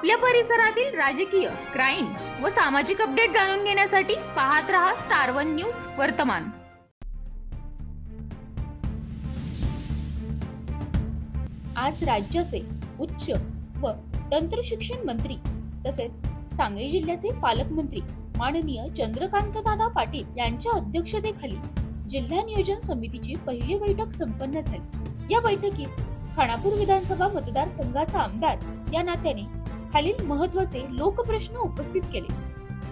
आपल्या परिसरातील राजकीय क्राईम व सामाजिक अपडेट जाणून घेण्यासाठी पाहत रहा स्टार वन न्यूज वर्तमान. आज राज्याचे उच्च व तंत्र शिक्षण मंत्री तसेच सांगली जिल्ह्याचे पालकमंत्री माननीय चंद्रकांत दादा पाटील यांच्या अध्यक्षतेखाली जिल्हा नियोजन समितीची पहिली बैठक संपन्न झाली. या बैठकीत खानापूर विधानसभा मतदारसंघाचा आमदार या नात्याने खालील महत्त्वाचे लोकप्रश्न उपस्थित केले.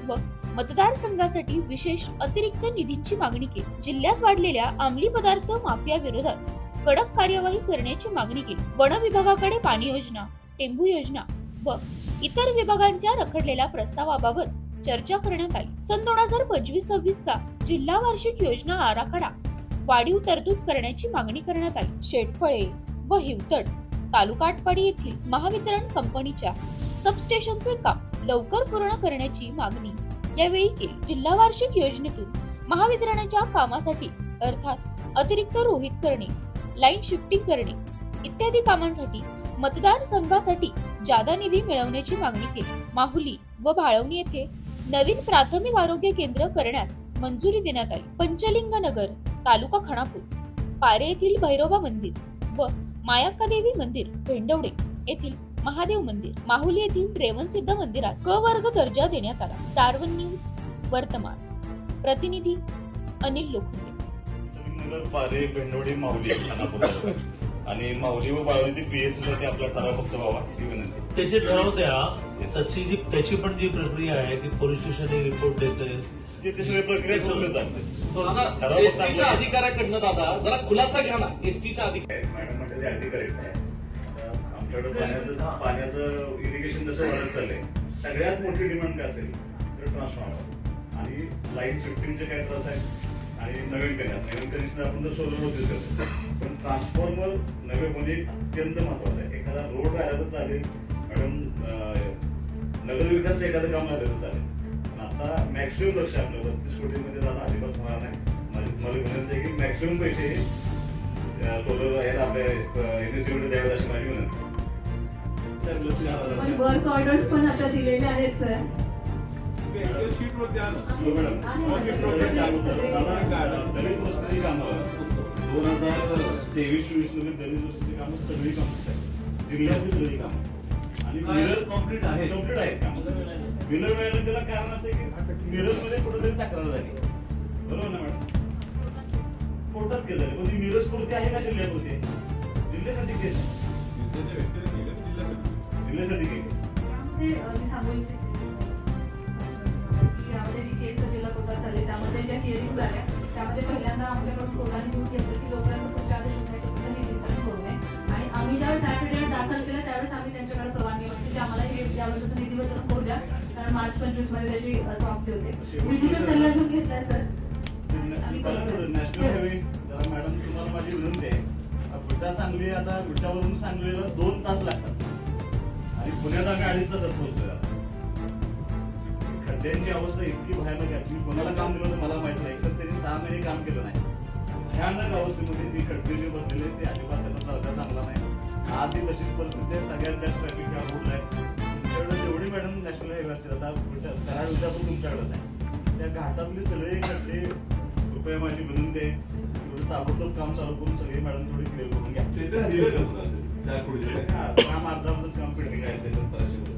व मतदारसंघासाठी विशेष अतिरिक्त निधींची मागणी केली. जिल्ह्यात वाढलेल्या अंमली पदार्थ माफिया विरोधात कडक कार्यवाही करण्याची मागणी केली. वन विभागाकडे पाणी योजना टेंबू योजना व इतर विभागांच्या रखडलेल्या प्रस्तावाबाबत चर्चा करण्यात आली. सन दोन हजार पंचवीस सव्वीस चा जिल्हा वार्षिक योजना आराखडा वाढीव तरतूद करण्याची मागणी करण्यात आली. शेटफळे व हिवतड तालुका आटपाडी येथील महावितरण कंपनीच्या सबस्टेशनचे काम लवकर पूर्ण करण्याची मागणी यावेळी केली. जिल्हा वार्षिक योजनेतून महावितरणाच्या कामासाठी अर्थात अतिरिक्त रोहित करणे लाईन शिफ्टिंग करणे इत्यादी कामांसाठी मतदारसंघासाठी जादा निधी मिळवण्याची मागणी केली. माहुली व भाळवणी येथे नवीन प्राथमिक आरोग्य केंद्र करण्यास मंजुरी देण्यात आली. पंचलिंग नगर तालुका खानापूर पारे येथील भैरोबा मंदिर व मायाक्का देवी मंदिर भेंडवडे येथील महादेव मंदिर माहुली येथील रेवणसिद्ध मंदिरात क वर्ग दर्जा देण्यात आला. स्टार वन न्यूज वर्तमान. प्रतिनिधी अनिल लोखंडे. पारे. आणि माऊली व बाळवली पीएच साठी आपला ठराव फक्त व्हावा ही विनंती. त्याचे ठराव द्या. त्याची जी त्याची पण जी प्रक्रिया आहे की पोलीस स्टेशन रिपोर्ट देते. ते ते सगळी प्रक्रिया एसटीच्या सांगा. अधिकाऱ्याकडनं दादा जरा खुलासा घ्या ना एसटीच्या अधिकारी मॅडम म्हणजे अधिकारी आहे पाण्याचं पाण्याचं इरिगेशन जसं वाढत चाललंय. सगळ्यात मोठी डिमांड काय असेल तर ट्रान्सफॉर्मर आणि लाईन शिफ्टिंगचे काय त्रास आहे आणि नवीन करण्यात नवीन कनेक्शन आपण तर सोलर होते करतो पण ट्रान्सफॉर्मर नवे होणे अत्यंत महत्वाचं आहे. एखादा रोड राहिला तर चालेल. मॅडम नगरविकास एखादं काम राहिलं तर चालेल. पण आता मॅक्सिमम लक्ष आपलं. बत्तीस कोटीमध्ये दादा अजिबात होणार नाही. मला विनंती आहे की मॅक्सिमम पैसे सोलर आहेत आपल्या एनएससीकडे द्यावेत अशी माझी विनंती. पण. वर्क ऑर्डर्स पण आता दिलेले आहेत सर हो, दोन हजार तेवीस चोवीसमध्ये दलित वस्ती कामं सगळी कामं आहेत. जिल्ह्यातली सगळी कामं आणि मिरज complete आहे. कंप्लीट आहेत कामं. बिलं मिळालं त्याला कारण असं आहे की मिरजमध्ये कुठेतरी तक्रार झाली. बरोबर ना मॅडम? कोर्टात केस झाली पण ती मिरज पुरती आहे का जिल्ह्यात होते? जिल्ह्यासाठी केस आहे झाल्या. त्यामध्ये पहिल्यांदा आमच्याकडून कोर्टाने घेऊन घेतलं की जोपर्यंत पुढच्या आदेश करू नये. आणि आम्ही ज्यावेळेस दाखल केलं त्यावेळेस आम्ही त्यांच्याकडे परवानगी मागितली की आम्हाला हे या वर्षाचं निधी करू द्या. कारण मार्च पंचवीसमध्ये त्याची समाप्ती होते. निधीचा सल्ला घेऊन घेतलाय सर. नॅशनल हायवे जरा मॅडम तुम्हाला माझी विनंती आहे. सांगली आता विटावरून सांगलीला दोन तास लागतात. आणि पुण्यात आम्ही अडीच तासात पोहोचतोय खड्ड्यांची अवस्था इतकी भयानक आहे तुम्ही कोणाला काम दिलं होतं मला माहीत नाही तर त्यांनी सहा महिने काम केलं नाही. भयानक अवस्थेमध्ये जी जे बसलेले ते अजिबात त्याचा दर्जा चांगला नाही. आजही तशीच परिस्थिती आहे सगळ्यात जास्त ट्रॅफिक ह्या रोडला आहे तुमच्याकडे जेवढी मॅडम नॅशनल हायवे असतील आता कराड विजापूर तुमच्याकडेच आहे. त्या घाटातले सगळे खड्डे कृपया माझी विनंती आहे थोडं ताबडतोब काम चालू करून सगळे मॅडम थोडी क्लिअर करून घ्या. काम अर्धा काम पेंडिंग आहे.